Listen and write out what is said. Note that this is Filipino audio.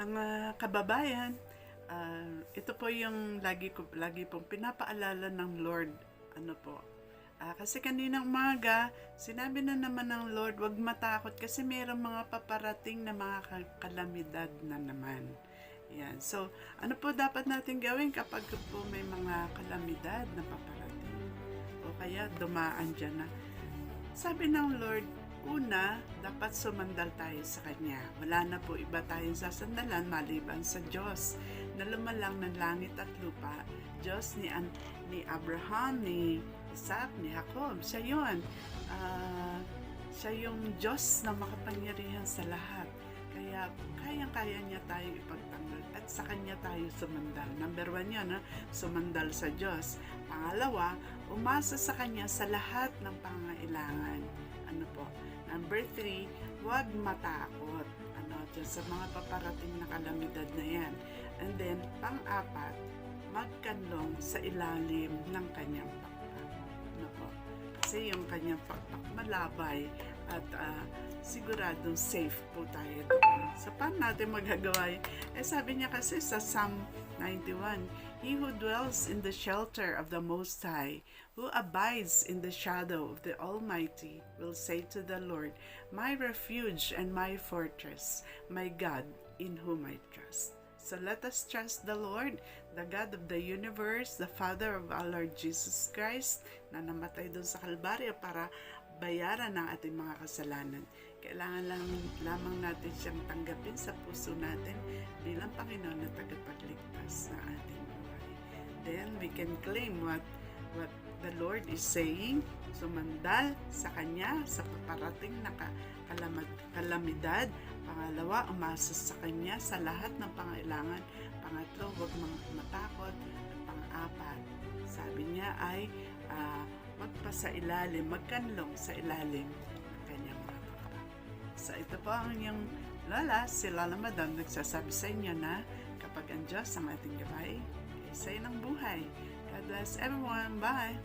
Mga kababayan, ah, ito po yung lagi ko lagi pong pinapaalala ng Lord. Ano po? Ah, kasi kaninang umaga, sinabi na naman ng Lord, wag matakot kasi mayroong mga paparating na mga ka- kalamidad na naman. Yan. So, ano po dapat natin gawin kapag po may mga kalamidad na paparating? O kaya dumaan dyan na. Sabi ng Lord, una, dapat sumandal tayo sa Kanya. Wala na po iba tayong sasandalan maliban sa Diyos na lumalang ng langit at lupa. Diyos ni, An- ni Abraham, ni Isaac, ni Jacob. Siya yun. Ah, siya yung Diyos na makapangyarihan sa lahat. Kaya kayang-kaya niya tayo ipagtanggol at sa Kanya tayo sumandal. Number one yun, ha? sumandal sa Diyos. Pangalawa, umasa sa Kanya sa lahat ng pangailangan. Ano po? Number three, huwag matakot. Ano, dyan sa mga paparating na kalamidad na yan. And then, pang-apat, magkanlong sa ilalim ng kanyang pakpak. Ano po? Kasi yung kanyang pakpak malabay at ah, siguradong safe po tayo doon. So, paano natin magagawa yun? Eh, sabi niya kasi sa Psalm 91, He who dwells in the shelter of the Most High, who abides in the shadow of the Almighty, will say to the Lord, My refuge and my fortress, my God, in whom I trust. So let us trust the Lord, the God of the universe, the Father of our Lord Jesus Christ, na namatay doon sa Kalbaryo para bayaran ang ating mga kasalanan. Kailangan lang lamang natin siyang tanggapin sa puso natin bilang Panginoon na tagapagligtas na ating buhay. Then we can claim what what the Lord is saying, sumandal sa Kanya sa paparating na ka- kalamad, kalamidad. Pangalawa, umasa sa Kanya sa lahat ng pangailangan. Pangatlo, huwag matakot. At pang-apat, sabi niya ay ah, magpasa ilalim, magkanlong sa ilalim ng kanyang mga pakpak. So ito po ang inyong lola, si Lola Madam, nagsasabi sa inyo na kapag ang Diyos ang ating gabay, isa ng buhay. God bless everyone. Bye!